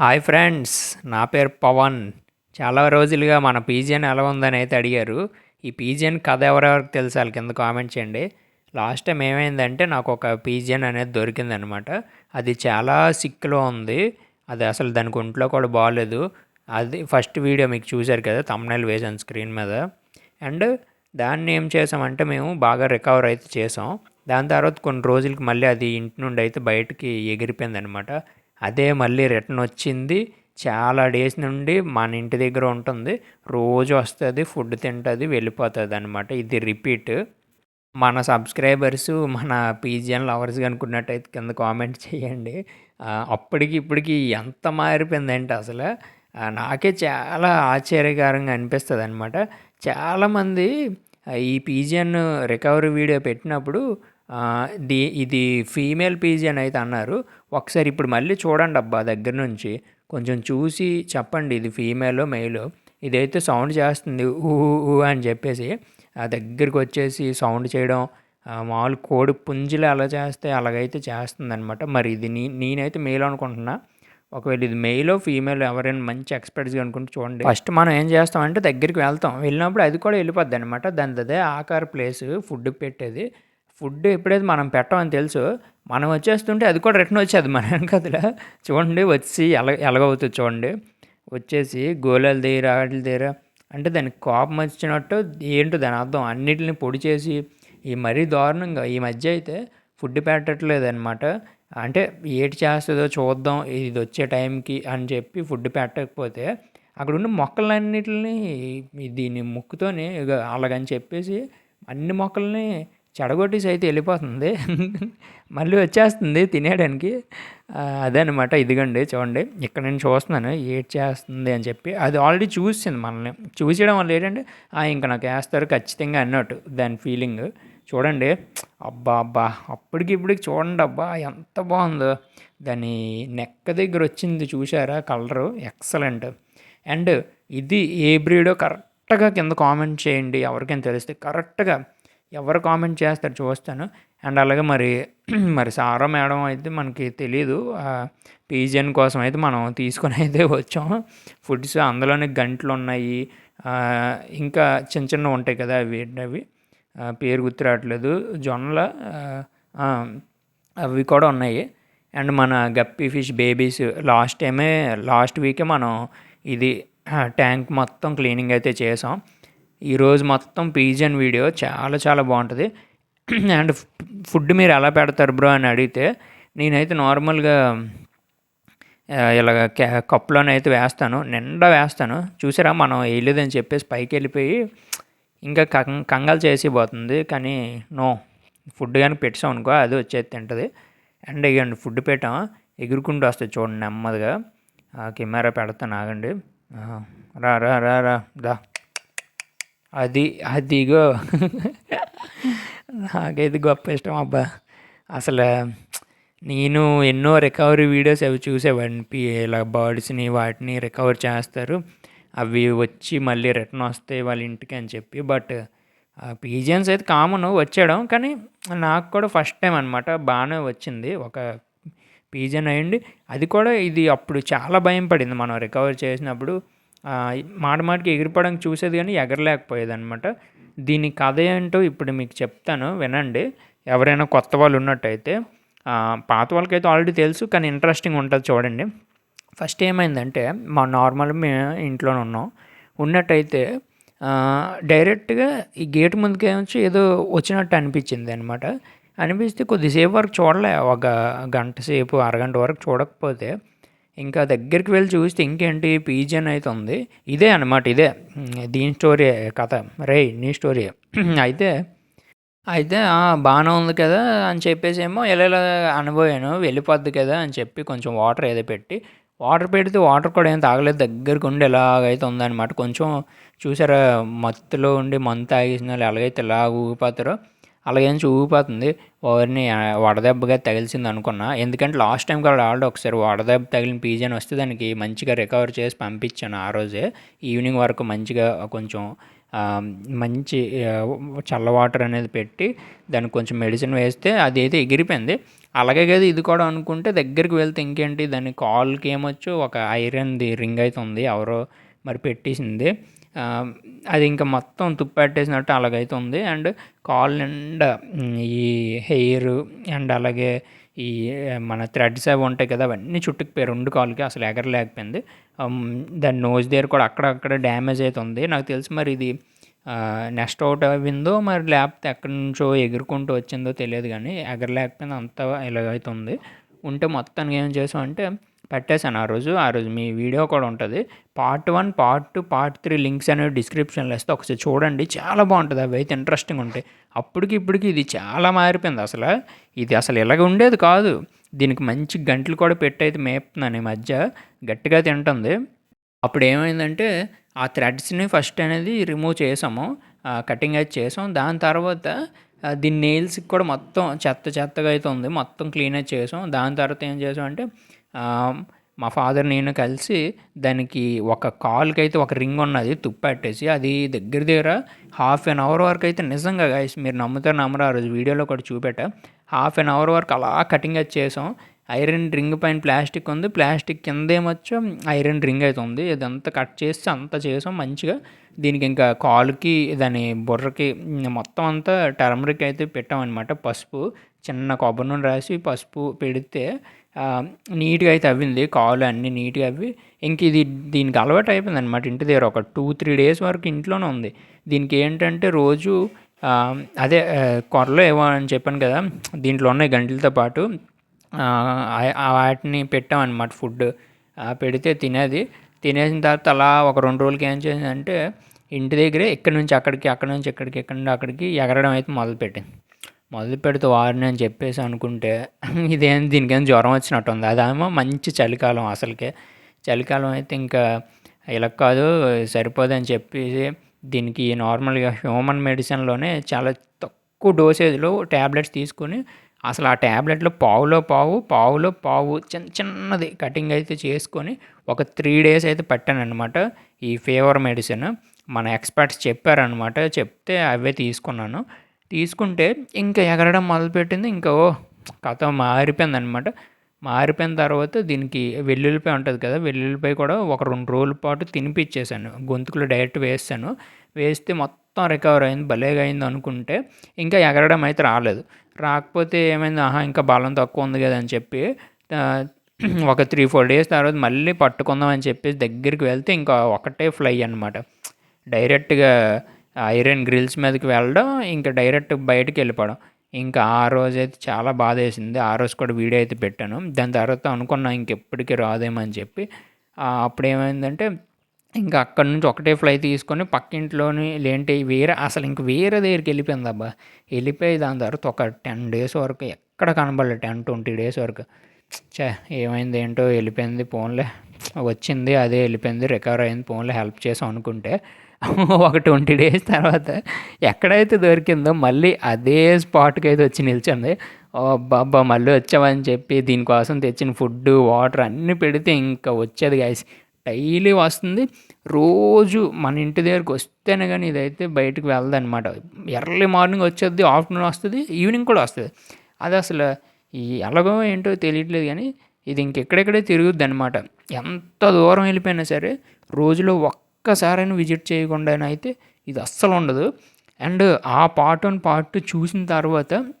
Hi friends నా పేరు పవన్. చాలా రోజులుగా మన పీజియన్ ఎలా ఉందని అయితే అడిగారు. ఈ పీజియన్ కథ ఎవరెవరికి తెలుసు వాళ్ళ కింద కామెంట్ చేయండి. లాస్ట్ టైం ఏమైందంటే నాకు ఒక పీజియన్ అనేది దొరికిందనమాట అది చాలా సిక్లో ఉంది. అది అసలు దానికి ఒంట్లో కూడా బాగాలేదు అది ఫస్ట్ వీడియో మీకు చూశారు కదా తమ్నైల్ వేసాను స్క్రీన్ మీద. అండ్ దాన్ని ఏం చేసామంటే మేము బాగా రికవర్ అయితే చేసాం. దాని తర్వాత కొన్ని రోజులకి మళ్ళీ అది ఇంటి నుండి అయితే బయటికి ఎగిరిపోయింది అనమాట అదే మళ్ళీ రిటర్న్ వచ్చింది. చాలా డేస్ నుండి మన ఇంటి దగ్గర ఉంటుంది. రోజు వస్తుంది ఫుడ్ తింటుంది వెళ్ళిపోతుంది అనమాట ఇది రిపీట్. మన సబ్స్క్రైబర్స్ మన పీజియన్ లవర్స్ అనుకున్నట్టయితే కింద కామెంట్ చేయండి. అప్పటికి ఇప్పటికి ఎంత మారిపోయిందంటే అసలు నాకే చాలా ఆశ్చర్యకరంగా అనిపిస్తుంది అనమాట చాలామంది ఈ పీజియన్ రికవరీ వీడియో పెట్టినప్పుడు దీ ఇది ఫీమేల్ పీజీ అని అయితే అన్నారు. ఒకసారి ఇప్పుడు మళ్ళీ చూడండి అబ్బా దగ్గర నుంచి. కొంచెం చూసి చెప్పండి ఇది ఫీమేలో మెయిలో ఇదైతే సౌండ్ చేస్తుంది ఊ అని చెప్పేసి. ఆ దగ్గరికి వచ్చేసి సౌండ్ చేయడం మామూలు కోడి పుంజులు అలా చేస్తే అలాగైతే చేస్తుంది అనమాట మరి ఇది నీ నేనైతే మెయిల్ అనుకుంటున్నా. ఒకవేళ ఇది మెయిల్ ఫీమేల్ ఎవరైనా మంచి ఎక్స్పర్ట్స్ అనుకుంటే చూడండి. ఫస్ట్ మనం ఏం చేస్తామంటే దగ్గరికి వెళ్తాం. వెళ్ళినప్పుడు అది కూడా వెళ్ళిపోద్ది అనమాట దాని అదే ఆకార ప్లేస్ ఫుడ్ పెట్టేది. ఫుడ్ ఎప్పుడైతే మనం పెట్టమని తెలుసు మనం వచ్చేస్తుంటే అది కూడా రిటర్న్ వచ్చేది మన వెనకదల చూడండి వచ్చి ఎల ఎలాగవుతుంది చూడండి. వచ్చేసి గోళాలు దగ్గర వాటి దగ్గర అంటే దానికి కోపం వచ్చినట్టు ఏంటో దాని అర్థం. అన్నిటిని పొడి చేసి ఈ మరీ దారుణంగా ఈ మధ్య అయితే ఫుడ్ పెట్టట్లేదు అనమాట అంటే ఏటి చేస్తుందో చూద్దాం ఇది వచ్చే టైంకి అని చెప్పి ఫుడ్ పెట్టకపోతే అక్కడ ఉన్న మొక్కలన్నిటిని దీని ముక్కుతోనే అలాగని చెప్పేసి అన్ని మొక్కల్ని చెడగొట్టేసి అయితే వెళ్ళిపోతుంది. మళ్ళీ వచ్చేస్తుంది తినేయడానికి. అదనమాట ఇదిగండి చూడండి. ఇక్కడ నేను చూస్తున్నాను ఏడ్ చేస్తుంది అని చెప్పి. అది ఆల్రెడీ చూసింది మనల్ని. చూసేయడం వల్ల ఏంటంటే "ఆ, ఇంకా నాకు వేస్తారు ఖచ్చితంగా అన్నట్టు దాని ఫీలింగ్ చూడండి. అబ్బా అబ్బా. అప్పటికి ఇప్పటికి చూడండి అబ్బా ఎంత బాగుందో. దాని నెక్క దగ్గర వచ్చింది చూసారా కలరు ఎక్సలెంట్ అండ్ ఇది ఏ బ్రీడో కరెక్ట్గా కింద కామెంట్ చేయండి. ఎవరికైనా తెలిస్తే కరెక్ట్గా ఎవరు కామెంట్ చేస్తారు చూస్తాను. అండ్ అలాగే మరి మరి సారా మేడం అయితే మనకి తెలియదు పీజియన్ కోసం అయితే మనం తీసుకొని అయితే వచ్చాం. ఫుడ్స్ అందులోనే గంటలు ఉన్నాయి. ఇంకా చిన్న చిన్న ఉంటాయి కదా అవి అవి. పేరు గుర్తు రావట్లేదు. జొన్నల అవి కూడా ఉన్నాయి. అండ్ మన గప్పి ఫిష్ బేబీస్ లాస్ట్ టైమే లాస్ట్ వీకే మనం ఇది ట్యాంక్ మొత్తం క్లీనింగ్ అయితే చేసాం. ఈరోజు మొత్తం పీజన్ వీడియో చాలా చాలా బాగుంటుంది. అండ్ ఫుడ్ మీరు ఎలా పెడతారు బ్రో అని అడిగితే నేనైతే నార్మల్గా ఆ, ఇలాగ క్యా- అయితే వేస్తాను. నిండా వేస్తాను. చూసారా మనం వేయలేదని చెప్పేసి పైకి వెళ్ళిపోయి ఇంకా కం కంగాలు చేసి పోతుంది కానీ నో ఫుడ్ కానీ పెట్టాం అనుకో అది వచ్చేది తింటుంది. అండ్ ఇగండి ఫుడ్ పెట్టాం. ఎగురుకుంటూ వస్తుంది చూడండి నెమ్మదిగా. కెమెరా పెడతాను ఆగండి. రా రా రా రా దా. అది అదిగో. నాకైతే గొప్ప ఇష్టం అబ్బా. అసలు నేను ఎన్నో రికవరీ వీడియోస్ అవి చూసేవాడిని. పి ఇలా బర్డ్స్ని వాటిని రికవర్ చేస్తారు. అవి వచ్చి మళ్ళీ రిటర్న్ వస్తాయి వాళ్ళ ఇంటికి అని చెప్పి. బట్ పీజియన్స్ అయితే కామన్ వచ్చేయడం. కానీ నాకు కూడా ఫస్ట్ టైం అనమాట బాగానే వచ్చింది. ఒక పీజన్ అయ్యండి అది కూడా ఇది అప్పుడు చాలా భయం పడింది. మనం రికవర్ చేసినప్పుడు మాట మాటికి ఎగిరిపోవడానికి చూసేది కానీ ఎగరలేకపోయేది అనమాట దీని కథ ఏంటో ఇప్పుడు మీకు చెప్తాను వినండి. ఎవరైనా కొత్త వాళ్ళు ఉన్నట్టయితే పాత వాళ్ళకైతే ఆల్రెడీ తెలుసు కానీ ఇంట్రెస్టింగ్ ఉంటుంది చూడండి. ఫస్ట్ ఏమైందంటే మా నార్మల్ మేము ఇంట్లోనే ఉన్నాం. ఉన్నట్టయితే డైరెక్ట్గా ఈ గేట్ ముందుకే వచ్చి ఏదో వచ్చినట్టు అనిపించింది అనమాట అనిపిస్తే కొద్దిసేపు వరకు చూడలే ఒక గంట సేపు అరగంట వరకు చూడకపోతే ఇంకా దగ్గరికి వెళ్ళి చూస్తే ఇంకేంటి? పీజియన్ అయితే ఉంది. ఇదే అనమాట ఇదే. దీని స్టోరీ కథ. రే నీ స్టోరీ అయితే అయితే బాగానే ఉంది కదా అని చెప్పేసి ఏమో ఇలా ఇలా అనుభవాను వెళ్ళిపోద్ది కదా అని చెప్పి కొంచెం వాటర్ ఏదో పెట్టి వాటర్ పెడితే వాటర్ కూడా ఏం తాగలేదు. దగ్గరకు ఉండి ఎలాగైతే ఉందన్నమాట. కొంచెం చూసారా మత్తులో ఉండి మంతు తాగేసిన వాళ్ళు ఎలాగైతే ఇలా ఊగిపోతారో అలాగే చూపిపోతుంది. ఓవర్ని వడదెబ్బగా తగిలిసింది అనుకున్నా. ఎందుకంటే లాస్ట్ టైం కూడా ఆల్రెడీ ఒకసారి వడదెబ్బ తగిలిన పీజన్ వస్తే దానికి మంచిగా రికవర్ చేసి పంపించాను ఆ రోజే. ఈవినింగ్ వరకు మంచిగా కొంచెం మంచి చల్ల వాటర్ అనేది పెట్టి దానికి కొంచెం మెడిసిన్ వేస్తే అది అయితే ఎగిరిపోయింది. అలాగే కదా ఇది కూడా అనుకుంటే దగ్గరికి వెళ్తే ఇంకేంటి? దాని కాల్కి ఏమొచ్చు? ఒక ఐరన్ది రింగ్ అయితే ఉంది. ఎవరో మరి పెట్టేసింది. అది ఇంకా మొత్తం తుప్పెట్టేసినట్టు అలాగైతే ఉంది. అండ్ కాల్ నిండా ఈ హెయిర్ అండ్ అలాగే ఈ మన థ్రెడ్స్ అవి ఉంటాయి కదా అవన్నీ చుట్టుకుపోయి రెండు కాల్కి అసలు ఎగరలేకపోయింది. దాని నోజ్ దగ్గర కూడా అక్కడక్కడ డ్యామేజ్ అయితే ఉంది. నాకు తెలిసి మరి ఇది నెక్స్ట్ అవుట్ అయిందో మరి లేకపోతే ఎక్కడి నుంచో ఎగురుకుంటూ వచ్చిందో తెలియదు కానీ ఎగరలేకపోయింది అంతా ఇలాగైతే ఉంది. ఉంటే మొత్తానికి ఏం చేసామంటే పెట్టేశాను ఆ రోజు. ఆ రోజు మీ వీడియో కూడా ఉంటుంది. Part one part two part three links అనేవి డిస్క్రిప్షన్లో వేస్తే ఒకసారి చూడండి. చాలా బాగుంటుంది. అవి అయితే ఇంట్రెస్టింగ్ ఉంటాయి. అప్పటికి ఇప్పటికి ఇది చాలా మారిపోయింది అసలు. ఇది అసలు ఇలాగ ఉండేది కాదు. దీనికి మంచి గంటలు కూడా పెట్టయితే మేపుతున్నాను ఈ మధ్య. గట్టిగా తింటుంది. అప్పుడు ఏమైందంటే ఆ థ్రెడ్స్ని ఫస్ట్ అనేది రిమూవ్ చేసాము. కటింగ్ అయితే చేసాం. దాని తర్వాత దీని నెయిల్స్కి కూడా మొత్తం చెత్త చెత్తగా అయితే ఉంది. మొత్తం క్లీన్ అయితే చేసాం. దాని తర్వాత ఏం చేసాం అంటే మా ఫాదర్ నేను కలిసి దానికి ఒక కాల్కి అయితే ఒక రింగ్ ఉన్నది తుప్పెట్టేసి అది దగ్గర దగ్గర హాఫ్ అన్ అవర్ వరకు అయితే నిజంగా గాయస్ మీరు నమ్ముతారు నమ్మరు ఆ రోజు వీడియోలో కూడా చూపెట్టా. హాఫ్ అన్ అవర్ వరకు అలా కటింగ్ అది చేసాం. ఐరన్ రింగ్ పైన ప్లాస్టిక్ ఉంది. ప్లాస్టిక్ కింద ఏమొచ్చో ఐరన్ రింగ్ అయితే ఉంది. ఇదంతా కట్ చేసి అంతా చేసాం మంచిగా. దీనికి ఇంకా కాలుకి దాని బుర్రకి మొత్తం అంతా టర్మరిక్ అయితే పెట్టామన్నమాట. పసుపు చిన్న కొబ్బరి నూనె రాసి పసుపు పెడితే నీట్గా అయితే అవ్వింది కాలు అన్నీ నీట్గా అవి ఇంక ఇది దీనికి అలవాటు అయిపోయింది అనమాట ఇంటి దగ్గర ఒక టూ త్రీ డేస్ వరకు ఇంట్లోనే ఉంది. దీనికి ఏంటంటే రోజు అదే కొరలో ఏమో అని చెప్పాను కదా దీంట్లో ఉన్నాయి గంటలతో పాటు. వాటిని పెట్టామన్నమాట ఫుడ్. పెడితే తినేది. తినేసిన తర్వాత అలా ఒక రెండు రోజులకి ఏం చేసిందంటే ఇంటి దగ్గరే ఇక్కడి నుంచి అక్కడికి అక్కడి నుంచి ఇక్కడికి ఇక్కడి నుంచి అక్కడికి ఎగరడం అయితే మొదలుపెట్టింది. మొదలు పెడితే వారిని అని చెప్పేసి అనుకుంటే ఇదేం దీనికేం జ్వరం వచ్చినట్టు ఉంది అదేమో మంచి చలికాలం అసలుకే. చలికాలం అయితే ఇంకా ఇలా కాదు సరిపోదని చెప్పేసి దీనికి నార్మల్గా హ్యూమన్ మెడిసిన్లోనే చాలా తక్కువ డోసేజ్లో ట్యాబ్లెట్స్ తీసుకుని అసలు ఆ ట్యాబ్లెట్లో పావులో పావు పావులో పావు చిన్న చిన్నది కటింగ్ అయితే చేసుకొని ఒక త్రీ డేస్ అయితే పెట్టానమాట ఈ ఫీవర్ మెడిసిన్. మన ఎక్స్పర్ట్స్ చెప్పారనమాట చెప్తే అవే తీసుకున్నాను. తీసుకుంటే ఇంకా ఎగరడం మొదలుపెట్టింది. ఇంకా ఓ కథ మారిపోయింది అనమాట మారిపోయిన తర్వాత దీనికి వెల్లుల్లిపాయ ఉంటుంది కదా వెల్లుల్లిపాయ కూడా ఒక రెండు రోజుల పాటు తినిపించేశాను గొంతుకులో డైరెక్ట్ వేస్తాను వేస్తే మొత్తం రికవర్ అయింది భలేగా అయింది అనుకుంటే ఇంకా ఎగరడం అయితే రాలేదు. రాకపోతే ఏమైంది? ఆహా ఇంకా బలం తక్కువ ఉంది కదా అని చెప్పి ఒక త్రీ ఫోర్ డేస్ తర్వాత మళ్ళీ పట్టుకుందాం అని చెప్పేసి దగ్గరికి వెళ్తే ఇంకా ఒకటే ఫ్లై అనమాట డైరెక్ట్గా ఐరన్ గ్రిల్స్ మీదకి వెళ్ళడం ఇంకా డైరెక్ట్ బయటకు వెళ్ళిపోవడం. ఇంకా ఆ రోజు అయితే చాలా బాధ వేసింది. ఆ రోజు కూడా వీడియో అయితే పెట్టాను. దాని తర్వాత అనుకున్నా ఇంకెప్పటికీ రాదేమో అని చెప్పి. అప్పుడు ఏమైందంటే ఇంకా అక్కడ నుంచి ఒకటే ఫ్లై తీసుకొని పక్కింట్లోని లేంటి వేరే అసలు ఇంక వేరే దగ్గరికి వెళ్ళిపోయింది అబ్బా. వెళ్ళిపోయి దాని తర్వాత ఒక టెన్ డేస్ వరకు ఎక్కడ కనబడలేదు టెన్ ట్వంటీ డేస్ వరకు. చే ఏమైంది ఏంటో వెళ్ళిపోయింది ఫోన్లే వచ్చింది అదే వెళ్ళిపోయింది రికవర్ అయింది ఫోన్లో హెల్ప్ చేసాం అనుకుంటే ఒక ట్వంటీ డేస్ తర్వాత ఎక్కడైతే దొరికిందో మళ్ళీ అదే స్పాట్కి అయితే వచ్చి నిల్చుంది. ఓ బాబా మళ్ళీ వచ్చామని చెప్పి దీనికోసం తెచ్చిన ఫుడ్ వాటర్ అన్నీ పెడితే ఇంకా వచ్చేది గాయస్ డైలీ వస్తుంది. రోజు మన ఇంటి దగ్గరికి వస్తేనే కానీ ఇదైతే బయటకు వెళ్ళదన్నమాట. ఎర్లీ మార్నింగ్ వచ్చేది ఆఫ్టర్నూన్ వస్తుంది ఈవినింగ్ కూడా వస్తుంది. అది అసలు ఈ ఎలాగో ఏంటో తెలియట్లేదు కానీ ఇది ఇంకెక్కడెక్కడే తిరుగుద్ది అనమాట ఎంత దూరం వెళ్ళిపోయినా సరే రోజులో ఒక్కసారైనా విజిట్ చేయకుండా అయితే ఇది అస్సలు ఉండదు. అండ్ ఆ పార్ట్ వన్ పార్ట్ టూ చూసిన తర్వాత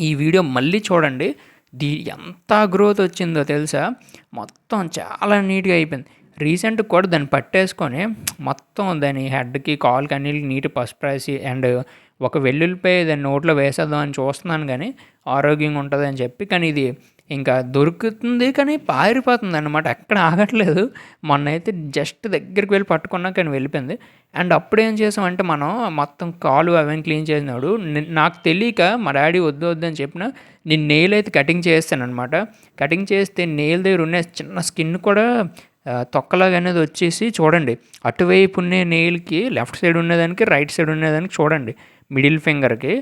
ఈ వీడియో మళ్ళీ చూడండి. దీ ఎంత గ్రోత్ వచ్చిందో తెలుసా? మొత్తం చాలా నీట్గా అయిపోయింది. రీసెంట్ కూడా దాన్ని పట్టేసుకొని మొత్తం దాని హెడ్కి కాల్కి అన్నిటికి నీట్ పసుపు రాసి అండ్ ఒక వెల్లుల్లిపాయ దాన్ని నోట్లో వేసేద్దాం అని చూస్తున్నాను కానీ ఆరోగ్యంగా ఉంటుంది అని చెప్పి కానీ ఇది ఇంకా దొరుకుతుంది కానీ పారిపోతుంది అనమాట ఎక్కడ ఆగట్లేదు. మొన్న అయితే జస్ట్ దగ్గరికి వెళ్ళి పట్టుకున్నా కానీ వెళ్ళిపోయింది. అండ్ అప్పుడు ఏం చేసామంటే మనం మొత్తం కాలు అవన్నీ క్లీన్ చేసినాడు నాకు తెలియక మా డాడీ వద్దు వద్దు అని చెప్పిన నేను నెయిల్ అయితే కటింగ్ చేస్తాను అనమాట కటింగ్ చేస్తే నెయిల్ దగ్గర ఉన్న చిన్న స్కిన్ కూడా తొక్కలాగా అనేది వచ్చేసి చూడండి. అటువైపు ఉన్న నెయిల్కి లెఫ్ట్ సైడ్ ఉన్నదానికి రైట్ సైడ్ ఉన్నదానికి చూడండి. మిడిల్ ఫింగర్కి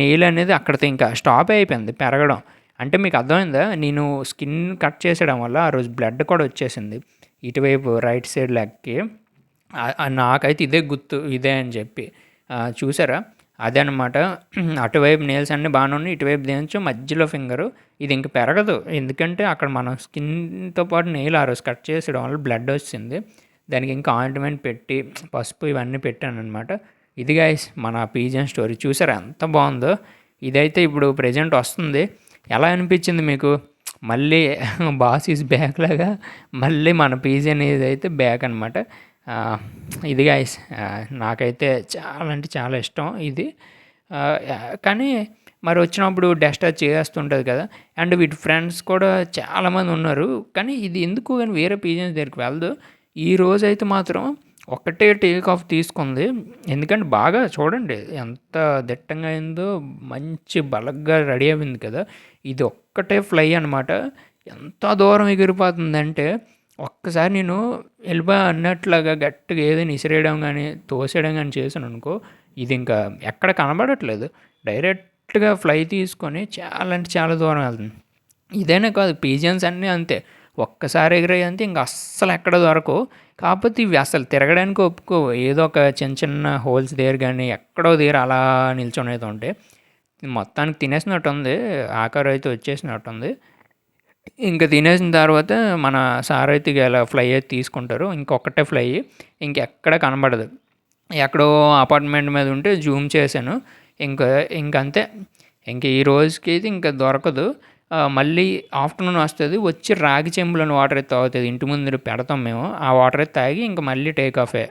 నెయిల్ అనేది అక్కడితో ఇంకా స్టాప్ అయిపోయింది పెరగడం. అంటే మీకు అర్థమైందా? నేను స్కిన్ కట్ చేసేయడం వల్ల ఆ రోజు బ్లడ్ కూడా వచ్చేసింది. ఇటువైపు రైట్ సైడ్ లెగ్కి. నాకైతే ఇదే గుర్తు ఇదే అని చెప్పి. చూసారా? అదనమాట. అటువైపు నేల్స్ అన్నీ బాగానే ఉన్నాయి ఇటువైపు దేంచో మధ్యలో ఫింగరు ఇది ఇంక పెరగదు. ఎందుకంటే అక్కడ మనం స్కిన్తో పాటు నెయిల్ ఆ రోజు కట్ చేసేయడం వల్ల బ్లడ్ వచ్చింది దానికి ఇంకా ఆయింట్మెంట్ పెట్టి పసుపు ఇవన్నీ పెట్టాను అనమాట ఇది గైస్ మన పీజన్ స్టోరీ చూసారా? ఎంత బాగుందో. ఇదైతే ఇప్పుడు ప్రజెంట్ వస్తుంది. ఎలా అనిపించింది మీకు? మళ్ళీ బాస్ ఈజ్ బ్యాక్ లాగా మళ్ళీ మన పీజీ అనేది అయితే బ్యాక్ అనమాట ఇది గైస్ నాకైతే చాలా అంటే చాలా ఇష్టం ఇది. కానీ మరి వచ్చినప్పుడు డస్టర్ చేస్తుంటుంది కదా. అండ్ వీటి ఫ్రెండ్స్ కూడా చాలామంది ఉన్నారు. కానీ ఇది ఎందుకు కానీ వేరే పీజన్స్ దగ్గరికి వెళ్ళదు ఈ రోజు అయితే మాత్రం ఒక్కటే టేక్ ఆఫ్ తీసుకుంది. ఎందుకంటే బాగా చూడండి ఎంత దిట్టంగా అయిందో మంచి బలగ్గా రెడీ అయింది కదా. ఇది ఒక్కటే ఫ్లై అనమాట ఎంత దూరం ఎగిరిపోతుందంటే ఒక్కసారి నేను వెళ్ళిపో అన్నట్లాగా గట్టిగా ఏదైనా ఇసిరేయడం కానీ తోసేయడం కానీ చేశాను అనుకో ఇది ఇంకా ఎక్కడ కనబడట్లేదు. డైరెక్ట్గా ఫ్లై తీసుకొని చాలా అంటే చాలా దూరం వెళ్తుంది. ఇదేనే కాదు పీజియన్స్ అన్నీ అంతే. ఒక్కసారి ఎగిరాయి అంతే ఇంకా అస్సలు ఎక్కడ దొరకవు. కాకపోతే ఇవి అసలు తిరగడానికి ఒప్పుకో ఏదో ఒక చిన్న చిన్న హోల్స్ దగ్గర కానీ ఎక్కడో దగ్గర అలా నిల్చొని అయితే ఉంటే మొత్తానికి తినేసినట్టు ఉంది ఆకారం అయితే వచ్చేసినట్టు ఉంది ఇంకా తినేసిన తర్వాత మన సార్ అయితే ఇలా ఫ్లై అయితే తీసుకుంటారు. ఇంకొకటే ఫ్లై ఇంకెక్కడ కనబడదు. ఎక్కడో అపార్ట్మెంట్ మీద ఉంటే జూమ్ చేశాను. ఇంకా ఇంకంతే. ఇంక ఈ రోజుకి అయితే ఇంకా దొరకదు. మళ్ళీ ఆఫ్టర్నూన్ వస్తుంది వచ్చి రాగి చెంబులను వాటర్ అయితే తాగుతుంది. ఇంటి ముందు పెడతాం మేము. ఆ వాటర్ అయితే తాగి ఇంకా మళ్ళీ టేక్ ఆఫే